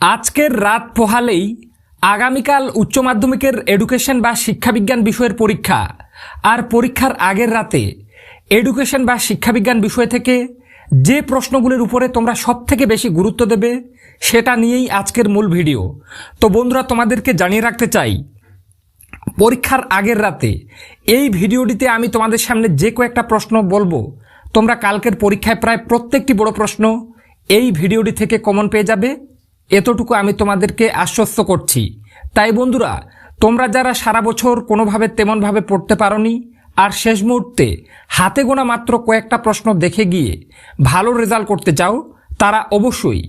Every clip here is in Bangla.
আজকের রাত পোহালেই আগামীকাল উচ্চ মাধ্যমিকের এডুকেশন বা শিক্ষাবিজ্ঞান বিষয়ের পরীক্ষা। আর পরীক্ষার আগের রাতে এডুকেশন বা শিক্ষাবিজ্ঞান বিষয় থেকে যে প্রশ্নগুলির উপরে তোমরা সব থেকে বেশি গুরুত্ব দেবে, সেটা নিয়েই আজকের মূল ভিডিও। তো বন্ধুরা, তোমাদেরকে জানিয়ে রাখতে চাই, পরীক্ষার আগের রাতে এই ভিডিওটিতে আমি তোমাদের সামনে যে কয়েকটা প্রশ্ন বলব, তোমরা কালকের পরীক্ষায় প্রায় প্রত্যেকটি বড় প্রশ্ন এই ভিডিওটি থেকে কমন পেয়ে যাবে। এতটুকু আমি তোমাদেরকে আশ্বস্ত করছি। তাই বন্ধুরা, তোমরা যারা সারা বছর কোনোভাবে তেমনভাবে পড়তে পারোনি, আর শেষ মুহূর্তে হাতে গোনা মাত্র কয়েকটা প্রশ্ন দেখে গিয়ে ভালো রেজাল্ট করতে চাও, তারা অবশ্যই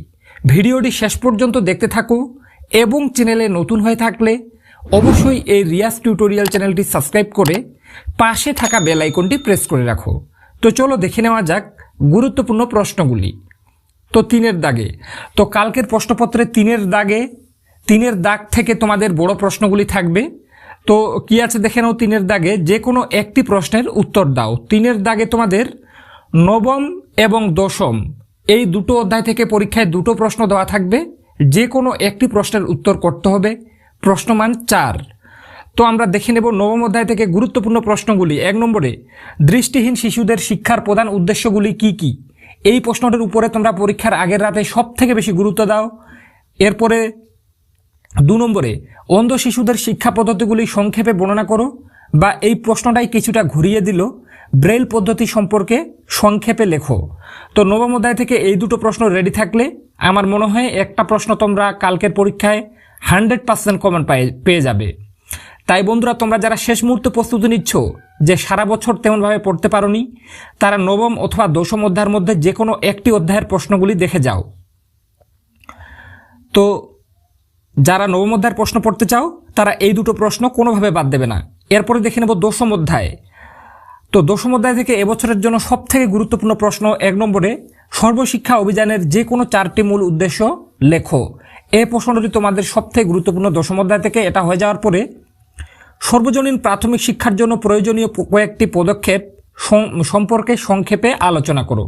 ভিডিওটি শেষ পর্যন্ত দেখতে থাকো এবং চ্যানেলে নতুন হয়ে থাকলে অবশ্যই এই রিয়াজ টিউটোরিয়াল চ্যানেলটি সাবস্ক্রাইব করে পাশে থাকা বেল আইকনটি প্রেস করে রাখো। তো চলো দেখে নেওয়া যাক গুরুত্বপূর্ণ প্রশ্নগুলি। তো তিনের দাগে। তো কালকের প্রশ্নপত্রে তিনের দাগে, তিনের দাগ থেকে তোমাদের বড় প্রশ্নগুলি থাকবে। তো কি আছে দেখে নাও তিনের দাগে, যে কোনো একটি প্রশ্নের উত্তর দাও। তিনের দাগে তোমাদের নবম এবং দশম, এই দুটো অধ্যায় থেকে পরীক্ষায় দুটো প্রশ্ন দেওয়া থাকবে। যে কোনো একটি প্রশ্নের উত্তর করতে হবে। প্রশ্নমান চার। তো আমরা দেখে নেব নবম অধ্যায় থেকে গুরুত্বপূর্ণ প্রশ্নগুলি। এক নম্বরে, দৃষ্টিহীন শিশুদের শিক্ষার প্রধান উদ্দেশ্যগুলি কি কি? এই প্রশ্নটির উপরে তোমরা পরীক্ষার আগের রাতে সব থেকে বেশি গুরুত্ব দাও। এরপরে দু নম্বরে, অন্ধ শিশুদের শিক্ষা পদ্ধতিগুলি সংক্ষেপে বর্ণনা করো বা এই প্রশ্নটাই কিছুটা ঘুরিয়ে দিল। ব্রেল পদ্ধতি সম্পর্কে সংক্ষেপে লেখো। তো নবম অধ্যায় থেকে এই দুটো প্রশ্ন রেডি থাকলে আমার মনে হয় একটা প্রশ্ন তোমরা কালকের পরীক্ষায় হান্ড্রেড পার্সেন্ট কমন পেয়ে যাবে। তাই বন্ধুরা, তোমরা যারা শেষ মুহূর্তে প্রস্তুতি নিচ্ছ, যে সারা বছর তেমনভাবে পড়তে পারোনি, তারা নবম অথবা দশম অধ্যায়ের মধ্যে যে কোনো একটি অধ্যায়ের প্রশ্নগুলি দেখে যাও। তো, যারা নবম অধ্যায়ের প্রশ্ন পড়তে চাও, তারা এই দুটো প্রশ্ন কোনোভাবে বাদ দেবে না। এরপরে দেখে নেব দশম অধ্যায়। তো, দশম অধ্যায় থেকে এবছরের জন্য সব থেকে গুরুত্বপূর্ণ প্রশ্ন এক নম্বরে, সর্বশিক্ষা অভিযানের যে কোনো চারটি মূল উদ্দেশ্য লেখো। এই প্রশ্নটি তোমাদের সব থেকে গুরুত্বপূর্ণ দশম অধ্যায় থেকে। এটা হয়ে যাওয়ার পরে সর্বজনীন প্রাথমিক শিক্ষার জন্য প্রয়োজনীয় কয়েকটি পদক্ষেপ সম্পর্কে সংক্ষেপে আলোচনা করো।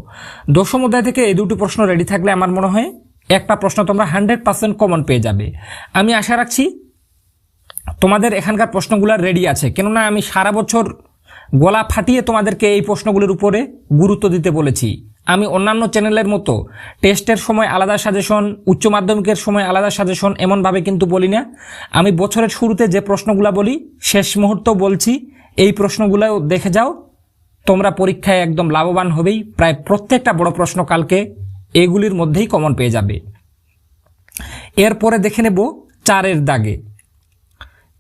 দশম অধ্যায় থেকে এই দুটি প্রশ্ন রেডি থাকলে আমার মনে হয় একটা প্রশ্ন তোমরা হান্ড্রেড পার্সেন্ট কমন পেয়ে যাবে। আমি আশা রাখছি তোমাদের এখানকার প্রশ্নগুলো রেডি আছে। কেননা আমি সারা বছর গলা ফাটিয়ে তোমাদেরকে এই প্রশ্নগুলির উপরে গুরুত্ব দিতে বলেছি। আমি অন্যান্য চ্যানেলের মতো টেস্টের সময় আলাদা সাজেশন, উচ্চ মাধ্যমিকের সময় আলাদা সাজেশন এমনভাবে কিন্তু বলি না। আমি বছরের শুরুতে যে প্রশ্নগুলো বলি, শেষ মুহূর্ত বলছি, এই প্রশ্নগুলো দেখে যাও। তোমরা পরীক্ষায় একদম লাভবান হবেই। প্রায় প্রত্যেকটা বড় প্রশ্ন কালকে এগুলির মধ্যেই কমন পেয়ে যাবে। এরপরে দেখে নেব চারের দাগে।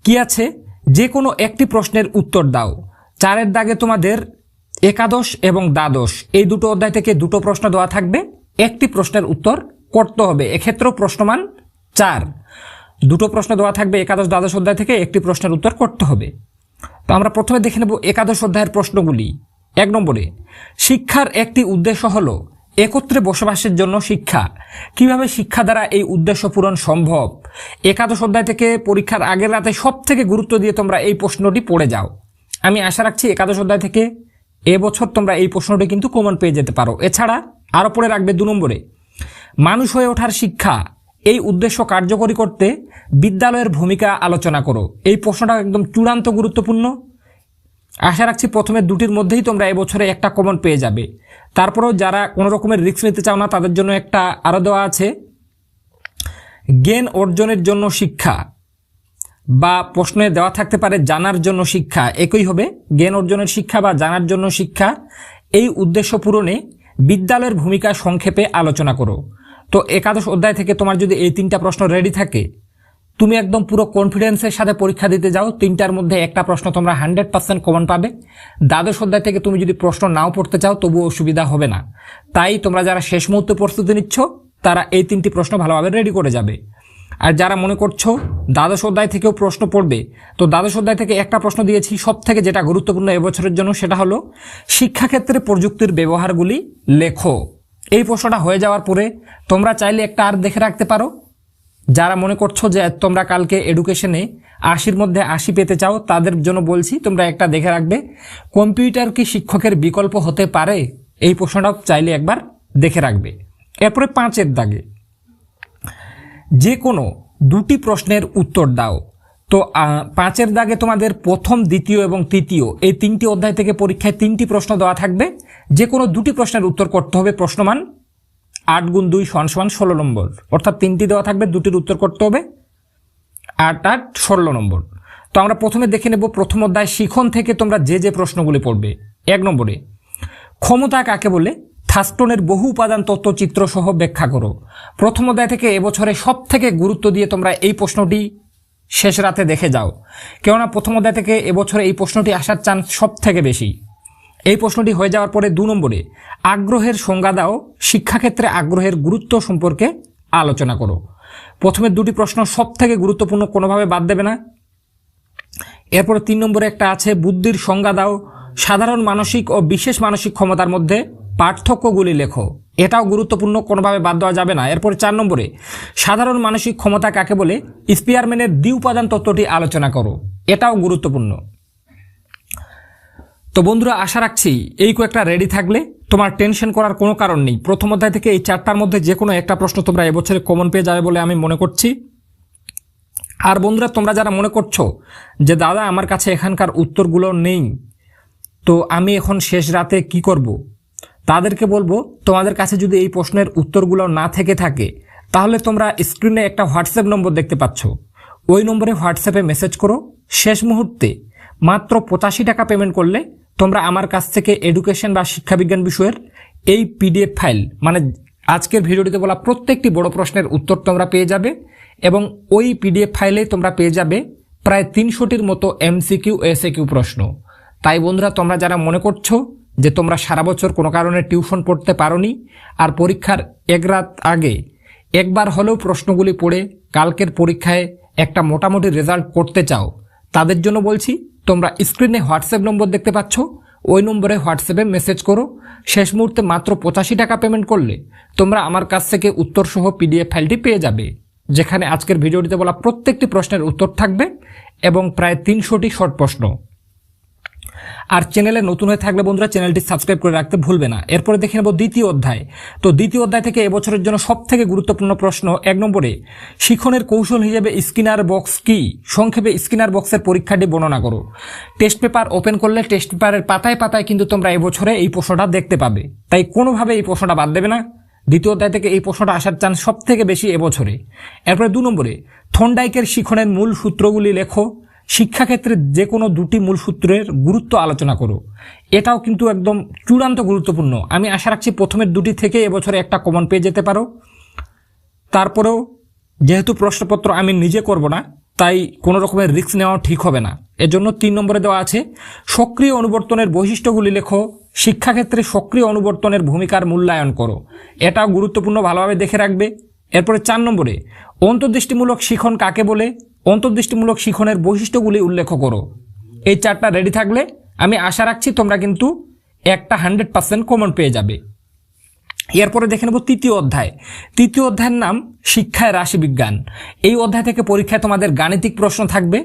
কি আছে? যে কোনো একটি প্রশ্নের উত্তর দাও। চারের দাগে তোমাদের একাদশ এবং দ্বাদশ, এই দুটো অধ্যায় থেকে দুটো প্রশ্ন দেওয়া থাকবে। একটি প্রশ্নের উত্তর করতে হবে, এক্ষেত্রেও প্রশ্নমান চার। দুটো প্রশ্ন দেওয়া থাকবে একাদশ, দ্বাদশ অধ্যায় থেকে, একটি প্রশ্নের উত্তর করতে হবে। তো আমরা প্রথমে দেখে নেব একাদশ অধ্যায়ের প্রশ্নগুলি। এক নম্বরে, শিক্ষার একটি উদ্দেশ্য হল একত্রে বসবাসের জন্য শিক্ষা। কীভাবে শিক্ষা দ্বারা এই উদ্দেশ্য পূরণ সম্ভব? একাদশ অধ্যায় থেকে পরীক্ষার আগের রাতে সব থেকে গুরুত্ব দিয়ে তোমরা এই প্রশ্নটি পড়ে যাও। আমি আশা রাখছি একাদশ অধ্যায় থেকে এবছর তোমরা এই প্রশ্নটি কিন্তু কমন পেয়ে যেতে পারো। এছাড়া আরও পড়ে রাখবে দু নম্বরে, মানুষ হয়ে ওঠার শিক্ষা, এই উদ্দেশ্য কার্যকরী করতে বিদ্যালয়ের ভূমিকা আলোচনা করো। এই প্রশ্নটা একদম চূড়ান্ত গুরুত্বপূর্ণ। আশা রাখছি প্রথমে দুটির মধ্যেই তোমরা এবছরে একটা কমন পেয়ে যাবে। তারপরেও যারা কোনো রকমের রিস্ক নিতে চাও না, তাদের জন্য একটা আরও দেওয়া আছে। জ্ঞান অর্জনের জন্য শিক্ষা বা প্রশ্নে দেওয়া থাকতে পারে জানার জন্য শিক্ষা। একই হবে জ্ঞান অর্জনের শিক্ষা বা জানার জন্য শিক্ষা। এই উদ্দেশ্য পূরণে বিদ্যালয়ের ভূমিকা সংক্ষেপে আলোচনা করো। তো একাদশ অধ্যায় থেকে তোমার যদি এই তিনটা প্রশ্ন রেডি থাকে, তুমি একদম পুরো কনফিডেন্সের সাথে পরীক্ষা দিতে যাও। তিনটার মধ্যে একটা প্রশ্ন তোমরা হান্ড্রেড পার্সেন্ট কমন পাবে। দ্বাদশ অধ্যায় থেকে তুমি যদি প্রশ্ন নাও পড়তে চাও, তবুও অসুবিধা হবে না। তাই তোমরা যারা শেষ মুহূর্তে প্রস্তুতি নিচ্ছ, তারা এই তিনটি প্রশ্ন ভালোভাবে রেডি করে যাবে। আর যারা মনে করছ দ্বাদশ অধ্যায় থেকেও প্রশ্ন পড়বে, তো দ্বাদশ অধ্যায় থেকে একটা প্রশ্ন দিয়েছি সব থেকে যেটা গুরুত্বপূর্ণ এবছরের জন্য সেটা হলো, শিক্ষাক্ষেত্রে প্রযুক্তির ব্যবহারগুলি লেখো। এই প্রশ্নটা হয়ে যাওয়ার পরে তোমরা চাইলে একটা আর দেখে রাখতে পারো। যারা মনে করছ যে তোমরা কালকে এডুকেশনে আশির মধ্যে আশি পেতে চাও, তাদের জন্য বলছি, তোমরা একটা দেখে রাখবে। কম্পিউটার কি শিক্ষকের বিকল্প হতে পারে? এই প্রশ্নটাও চাইলে একবার দেখে রাখবে। এরপরে পাঁচের দাগে। যে কোনো দুটি প্রশ্নের উত্তর দাও। তো পাঁচের দাগে তোমাদের প্রথম, দ্বিতীয় এবং তৃতীয়, এই তিনটি অধ্যায় থেকে পরীক্ষায় তিনটি প্রশ্ন দেওয়া থাকবে। যে কোনো দুটি প্রশ্নের উত্তর করতে হবে প্রশ্নমান আট গুণ দুই সমান সমান ষোলো নম্বর। অর্থাৎ তিনটি দেওয়া থাকবে, দুটির উত্তর করতে হবে আট আট ষোলো নম্বর। তো, আমরা প্রথমে দেখে নেব প্রথম অধ্যায় শিখন থেকে তোমরা যে যে প্রশ্নগুলি পড়বে। এক নম্বরে, ক্ষমতা কাকে বলে? থাস্টনের বহু উপাদান তত্ত্বচিত্র সহ ব্যাখ্যা করো। প্রথম অধ্যায় থেকে এবছরে সব থেকে গুরুত্ব দিয়ে তোমরা এই প্রশ্নটি শেষ রাতে দেখে যাও। কেননা প্রথম অধ্যায় থেকে এবছরে এই প্রশ্নটি আসার চান্স সব থেকে বেশি। এই প্রশ্নটি হয়ে যাওয়ার পরে দু নম্বরে, আগ্রহের সংজ্ঞা দাও, শিক্ষাক্ষেত্রে আগ্রহের গুরুত্ব সম্পর্কে আলোচনা করো। প্রথমে দুটি প্রশ্ন সব থেকে গুরুত্বপূর্ণ কোনোভাবে বাদ দেবে না। এরপরে তিন নম্বরে একটা আছে, বুদ্ধির সংজ্ঞা দাও, সাধারণ মানসিক ও বিশেষ মানসিক ক্ষমতার মধ্যে পার্থক্যগুলি লেখো। এটাও গুরুত্বপূর্ণ, কোনোভাবে বাদ দেওয়া যাবে না। এরপরে চার নম্বরে, সাধারণ মানসিক ক্ষমতা কাকে বলে? স্পিয়ারম্যানের দ্বি উপাদান তত্ত্বটি আলোচনা করো। এটাও গুরুত্বপূর্ণ। তো বন্ধুরা, আশা রাখছি এই কয়েকটা রেডি থাকলে তোমার টেনশন করার কোনো কারণ নেই। প্রথম অধ্যায় থেকে এই চারটার মধ্যে যে কোনো একটা প্রশ্ন তোমরা এবছরে কমন পেয়ে যাবে বলে আমি মনে করছি। আর বন্ধুরা, তোমরা যারা মনে করছ যে, দাদা, আমার কাছে এখানকার উত্তরগুলো নেই, তো আমি এখন শেষ রাতে কি করব। তাদেরকে বলব, তোমাদের কাছে যদি এই প্রশ্নের উত্তরগুলো না থেকে থাকে, তাহলে তোমরা স্ক্রিনে একটা হোয়াটসঅ্যাপ নম্বর দেখতে পাচ্ছ। ওই নম্বরে হোয়াটসঅ্যাপে মেসেজ করো। শেষ মুহূর্তে মাত্র পঁচাশি টাকা পেমেন্ট করলে তোমরা আমার কাছ থেকে এডুকেশন বা শিক্ষাবিজ্ঞান বিষয়ের এই পিডিএফ ফাইল মানে আজকের ভিডিওটিতে বলা প্রত্যেকটি বড় প্রশ্নের উত্তর তোমরা পেয়ে যাবে এবং ওই পিডিএফ ফাইলে তোমরা পেয়ে যাবে প্রায় তিনশোটির মতো এমসিকিউ এসএকিউ প্রশ্ন। তাই বন্ধুরা, তোমরা যারা মনে করছ যে তোমরা সারা বছর কোনো কারণে টিউশন পড়তে পারোনি, আর পরীক্ষার এক রাত আগে একবার হলেও প্রশ্নগুলি পড়ে কালকের পরীক্ষায় একটা মোটামুটি রেজাল্ট করতে চাও, তাদের জন্য বলছি, তোমরা স্ক্রিনে হোয়াটসঅ্যাপ নম্বর দেখতে পাচ্ছ, ওই নম্বরে হোয়াটসঅ্যাপে মেসেজ করো। শেষ মুহূর্তে মাত্র পঁচাশি টাকা পেমেন্ট করলে তোমরা আমার কাছ থেকে উত্তরসহ পিডিএফ ফাইলটি পেয়ে যাবে, যেখানে আজকের ভিডিওটিতে বলা প্রত্যেকটি প্রশ্নের উত্তর থাকবে এবং প্রায় তিনশোটি শর্ট প্রশ্ন। আর চ্যানেলে নতুন হয়ে থাকলে বন্ধুরা চ্যানেলটি সাবস্ক্রাইব করে রাখতে ভুলবে না। এরপরে দেখে নেব দ্বিতীয় অধ্যায়। তো দ্বিতীয় অধ্যায় থেকে এবছরের জন্য সব থেকে গুরুত্বপূর্ণ প্রশ্ন এক নম্বরে, শিখনের কৌশল হিসেবে স্কিনার বক্স কি? সংক্ষেপে স্কিনার বক্সের পরীক্ষাটি বর্ণনা করো। টেস্ট পেপার ওপেন করলে টেস্ট পেপারের পাতায় পাতায় কিন্তু তোমরা এবছরে এই প্রশ্নটা দেখতে পাবে। তাই কোনোভাবে এই প্রশ্নটা বাদ দেবে না। দ্বিতীয় অধ্যায় থেকে এই প্রশ্নটা আসার চান্স সব থেকে বেশি এবছরে। এরপরে দু নম্বরে, থন্ডাইকের শিখনের মূল সূত্রগুলি লেখো। শিক্ষাক্ষেত্রে যে কোনো দুটি মূল সূত্রের গুরুত্ব আলোচনা করো। এটাও কিন্তু একদম চূড়ান্ত গুরুত্বপূর্ণ। আমি আশা রাখছি প্রথমের দুটি থেকে এবছরে একটা কমন পেয়ে যেতে পারো। তারপরেও যেহেতু প্রশ্নপত্র আমি নিজে করব না, তাই কোনো রকমের রিস্ক নেওয়া ঠিক হবে না। এজন্য তিন নম্বরে দেওয়া আছে, সক্রিয় অনুবর্তনের বৈশিষ্ট্যগুলি লেখো, শিক্ষাক্ষেত্রে সক্রিয় অনুবর্তনের ভূমিকার মূল্যায়ন করো। এটাও গুরুত্বপূর্ণ, ভালোভাবে দেখে রাখবে। এরপরে চার নম্বরে, অন্তর্দৃষ্টিমূলক শিখন কাকে বলে? অন্তর্দৃষ্টিমূলক শিখনের বৈশিষ্ট্যগুলি উল্লেখ করো। এই চারটা রেডি থাকলে আমি আশা রাখছি তোমরা কিন্তু একটা হান্ড্রেড পার্সেন্ট কমন পেয়ে যাবে। এরপরে দেখে নেব তৃতীয় অধ্যায়। তৃতীয় অধ্যায়ের নাম শিক্ষায় রাশিবিজ্ঞান। এই অধ্যায় থেকে পরীক্ষায় তোমাদের গাণিতিক প্রশ্ন থাকবে,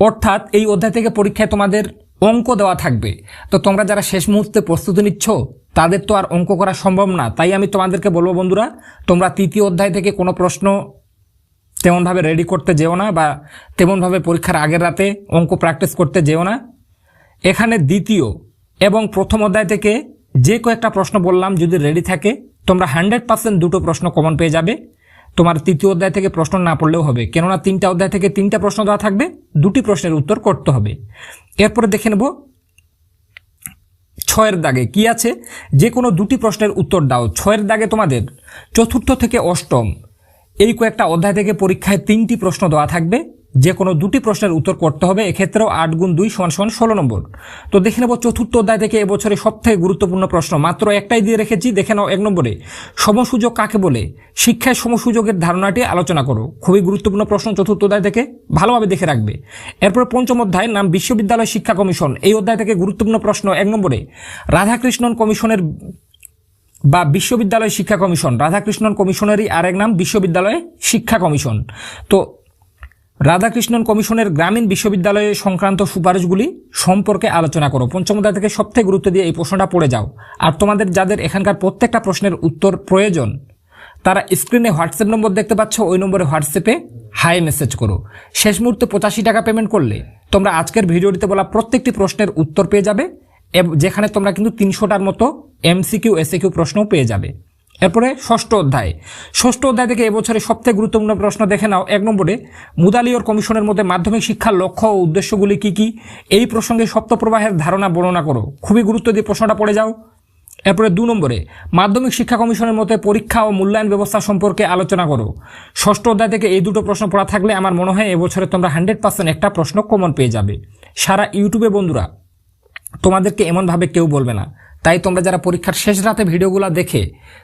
অর্থাৎ এই অধ্যায় থেকে পরীক্ষায় তোমাদের অঙ্ক দেওয়া থাকবে। তো তোমরা যারা শেষ মুহূর্তে প্রস্তুতি নিচ্ছ, তাদের তো আর অঙ্ক করা সম্ভব না। তাই আমি তোমাদেরকে বলব বন্ধুরা, তোমরা তৃতীয় অধ্যায় থেকে কোনো প্রশ্ন তেমনভাবে রেডি করতে যেও না বা তেমনভাবে পরীক্ষার আগের রাতে অঙ্ক প্র্যাকটিস করতে যেও না। এখানে দ্বিতীয় এবং প্রথম অধ্যায় থেকে যে কয়েকটা প্রশ্ন বললাম যদি রেডি থাকে, তোমরা হান্ড্রেড পার্সেন্ট দুটো প্রশ্ন কমন পেয়ে যাবে। তোমার তৃতীয় অধ্যায় থেকে প্রশ্ন না পড়লেও হবে, কেননা তিনটা অধ্যায় থেকে তিনটা প্রশ্ন দেওয়া থাকবে, দুটি প্রশ্নের উত্তর করতে হবে। এরপরে দেখে নেব ছয়ের দাগে কি আছে? যে কোনো দুটি প্রশ্নের উত্তর দাও। ছয়ের দাগে তোমাদের চতুর্থ থেকে অষ্টম এই কয়েকটা অধ্যায় থেকে পরীক্ষায় তিনটি প্রশ্ন দেওয়া থাকবে। যে কোনো দুটি প্রশ্নের উত্তর করতে হবে, এক্ষেত্রেও আট গুণ দুই সমান সমান ষোলো নম্বর। তো দেখে নেব চতুর্থ অধ্যায় থেকে এবছরে সব থেকে গুরুত্বপূর্ণ প্রশ্ন। মাত্র একটাই দিয়ে রেখেছি, দেখে নাও এক নম্বরে। সমসুযোগ কাকে বলে? শিক্ষায় সমসুযোগের ধারণাটি আলোচনা করো। খুবই গুরুত্বপূর্ণ প্রশ্ন চতুর্থ অধ্যায় থেকে, ভালোভাবে দেখে রাখবে। এরপর পঞ্চম অধ্যায়, নাম বিশ্ববিদ্যালয় শিক্ষা কমিশন। এই অধ্যায় থেকে গুরুত্বপূর্ণ প্রশ্ন এক নম্বরে। রাধাকৃষ্ণন কমিশনের বা বিশ্ববিদ্যালয় শিক্ষা কমিশন, রাধাকৃষ্ণন কমিশনেরই আরেক নাম বিশ্ববিদ্যালয় শিক্ষা কমিশন। তো রাধাকৃষ্ণন কমিশনের গ্রামীণ বিশ্ববিদ্যালয় সংক্রান্ত সুপারিশগুলি সম্পর্কে আলোচনা করো। পঞ্চম অধ্যায় থেকে সবথেকে গুরুত্ব দিয়ে এই প্রশ্নটা পড়ে যাও। আর তোমাদের যাদের এখানকার প্রত্যেকটা প্রশ্নের উত্তর প্রয়োজন, তারা স্ক্রিনে হোয়াটসঅ্যাপ নম্বর দেখতে পাচ্ছ, ওই নম্বরে হোয়াটসঅ্যাপে হাই মেসেজ করো। শেষ মুহূর্তে পঁচাশি টাকা পেমেন্ট করলে তোমরা আজকের ভিডিওটিতে বলা প্রত্যেকটি প্রশ্নের উত্তর পেয়ে যাবে। যেখানে তোমরা কিন্তু তিনশোটার মতো এমসিকিউ, এসিকিউ প্রশ্নও পেয়ে যাবে। এরপরে ষষ্ঠ অধ্যায়। ষষ্ঠ অধ্যায় থেকে এবছরে সবথেকে গুরুত্বপূর্ণ প্রশ্ন দেখে নাও। এক নম্বরে মুদালিয়র কমিশনের মধ্যে মাধ্যমিক শিক্ষার লক্ষ্য ও উদ্দেশ্যগুলি কি কি? এই প্রসঙ্গে সপ্তপ্রবাহের ধারণা বর্ণনা করো। খুবই গুরুত্ব দিয়ে প্রশ্নটা পড়ে যাও। এরপরে দু নম্বরে, মাধ্যমিক শিক্ষা কমিশনের মতে পরীক্ষা ও মূল্যায়ন ব্যবস্থা সম্পর্কে আলোচনা করো। ষষ্ঠ অধ্যায় থেকে এই দুটো প্রশ্ন পড়া থাকলে আমার মনে হয় এবছরে তোমরা হান্ড্রেড পার্সেন্ট একটা প্রশ্ন কমন পেয়ে যাবে। সারা ইউটিউবে বন্ধুরা তোমাদেরকে এমনভাবে কেউ বলবে না। তাই তোমরা যারা পরীক্ষার শেষ রাতে ভিডিওগুলো দেখে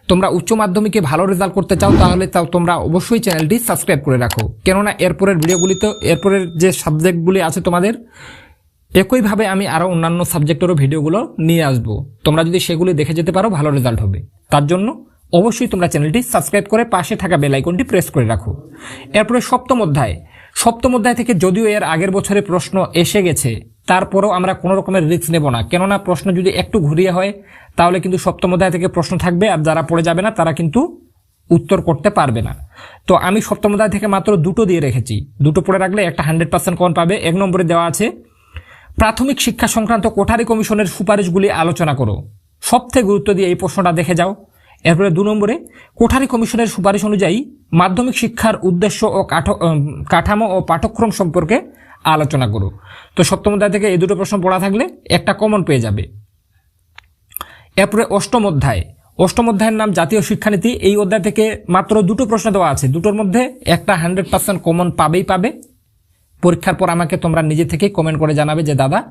তোমরা উচ্চ মাধ্যমিকে ভালো রেজাল্ট করতে চাও, তাহলে তাও তোমরা অবশ্যই চ্যানেলটি সাবস্ক্রাইব করে রাখো। কেননা এরপরের ভিডিওগুলিতে, এরপরের যে সাবজেক্টগুলি আছে তোমাদের, একইভাবে আমি আরও অন্যান্য সাবজেক্টেরও ভিডিওগুলো নিয়ে আসব। তোমরা যদি সেগুলি দেখে যেতে পারো, ভালো রেজাল্ট হবে। তার জন্য অবশ্যই তোমরা চ্যানেলটি সাবস্ক্রাইব করে পাশে থাকা বেল আইকনটি প্রেস করে রাখো। এরপরে সপ্তম অধ্যায়। সপ্তম অধ্যায় থেকে যদিও এর আগের বছরে প্রশ্ন এসে গেছে তারপরেও আমরা কোনো রকমের রিস্ক নেব না। কেননা প্রশ্ন যদি একটু ঘুরিয়ে হয়, তাহলে কিন্তু সপ্তম অধ্যায় থেকে প্রশ্ন থাকবে আর যারা পড়ে যাবে না, তারা কিন্তু উত্তর করতে পারবে না। তো আমি সপ্তম অধ্যায় থেকে মাত্র দুটো দিয়ে রেখেছি। দুটো পড়ে রাখলে একটা হান্ড্রেড পার্সেন্ট কমন পাবে। এক নম্বরে দেওয়া আছে, প্রাথমিক শিক্ষা সংক্রান্ত কোঠারি কমিশনের সুপারিশগুলি আলোচনা করো। সবথেকে গুরুত্ব দিয়ে এই প্রশ্নটা দেখে যাও। এরপরে দু নম্বরে, কোঠারি কমিশনের সুপারিশ অনুযায়ী মাধ্যমিক শিক্ষার উদ্দেশ্য ও কাঠ- কাঠামো ও পাঠ্যক্রম সম্পর্কে আলোচনা করো তো সপ্তম অধ্যায় থেকে এই দুটো প্রশ্ন পড়া থাকলে একটা কমন পেয়ে যাবে। এরপরে অষ্টম অধ্যায়। অষ্টম অধ্যায়ের নাম জাতীয় শিক্ষানীতি। এই অধ্যায় থেকে মাত্র দুটো প্রশ্ন দেওয়া আছে। দুটোর মধ্যে একটা হান্ড্রেড পার্সেন্ট কমন পাবেই পাবে। পরীক্ষার পর আমাকে তোমরা নিজে থেকেই কমেন্ট করে জানাবে যে, দাদা,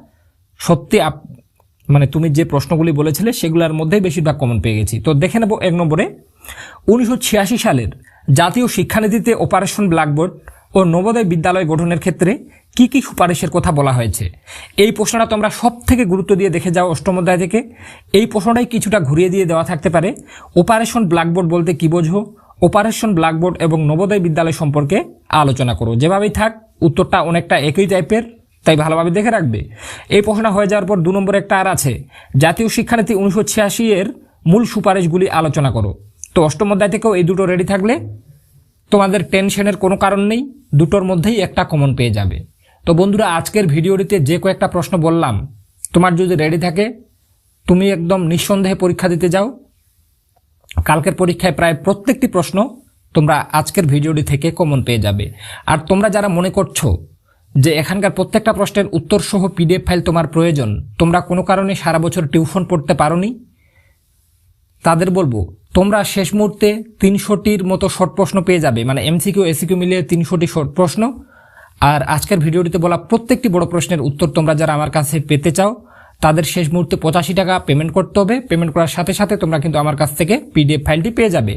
সত্যি আপ মানে তুমি যে প্রশ্নগুলি বলেছিলে সেগুলোর মধ্যেই বেশিরভাগ কমন পেয়ে গেছি। তো দেখে নেব এক নম্বরে। উনিশশো ছিয়াশি সালের জাতীয় শিক্ষানীতিতে অপারেশন ব্ল্যাকবোর্ড ও নবোদয় বিদ্যালয় গঠনের ক্ষেত্রে কি কি সুপারিশের কথা বলা হয়েছে? এই প্রশ্নটা তোমরা সব থেকে গুরুত্ব দিয়ে দেখে যাও অষ্টম অধ্যায় থেকে। এই প্রশ্নটাই কিছুটা ঘুরিয়ে দিয়ে দেওয়া থাকতে পারে। অপারেশন ব্ল্যাকবোর্ড বলতে কি বোঝো? অপারেশন ব্ল্যাকবোর্ড এবং নবোদয় বিদ্যালয় সম্পর্কে আলোচনা করো। যেভাবেই থাক, উত্তরটা অনেকটা একই টাইপের তাই ভালোভাবে দেখে রাখবে। এই প্রশ্নটা হয়ে যাওয়ার পর দু নম্বরে একটা আর আছে। জাতীয় শিক্ষানীতি উনিশশো ছিয়াশি এর মূল সুপারিশগুলি আলোচনা করো। তো অষ্টম অধ্যায় থেকেও এই দুটো রেডি থাকলে তোমাদের টেনশনের কোনো কারণ নেই। দুটোর মধ্যেই একটা কমন পেয়ে যাবে। তো বন্ধুরা, আজকের ভিডিওটিতে যে কয়েকটা প্রশ্ন বললাম, তোমার যদি রেডি থাকে, তুমি একদম নিঃসন্দেহে পরীক্ষা দিতে যাও। কালকের পরীক্ষায় প্রায় প্রত্যেকটি প্রশ্ন তোমরা আজকের ভিডিওটি থেকে কমন পেয়ে যাবে। আর তোমরা যারা মনে করছ যে এখানকার প্রত্যেকটা প্রশ্নের উত্তর সহ পিডিএফ ফাইল তোমার প্রয়োজন, তোমরা কোনো কারণে সারা বছর টিউশন পড়তে পারোনি, তাদের বলব, তোমরা শেষ মুহূর্তে তিনশোটির মতো শর্ট প্রশ্ন পেয়ে যাবে। মানে এমসিকিউ এসিকিউ মিলিয়ে তিনশোটি শর্ট প্রশ্ন আর আজকের ভিডিওটিতে বলা প্রত্যেকটি বড় প্রশ্নের উত্তর তোমরা যারা আমার কাছে পেতে চাও, তাদের শেষ মুহূর্তে পঁচাশি টাকা পেমেন্ট করতে হবে। পেমেন্ট করার সাথে সাথে তোমরা কিন্তু আমার কাছ থেকে পিডিএফ ফাইলটি পেয়ে যাবে।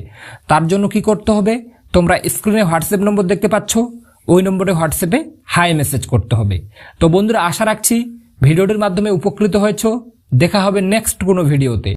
তার জন্য কি করতে হবে? তোমরা স্ক্রিনে হোয়াটসঅ্যাপ নম্বর দেখতে পাচ্ছ। ওই নম্বরে হোয়াটসঅ্যাপে হাই মেসেজ করতে হবে। তো বন্ধুরা, আশা রাখছি ভিডিওটির মাধ্যমে উপকৃত হয়েছ। দেখা হবে নেক্সট কোনো ভিডিওতে।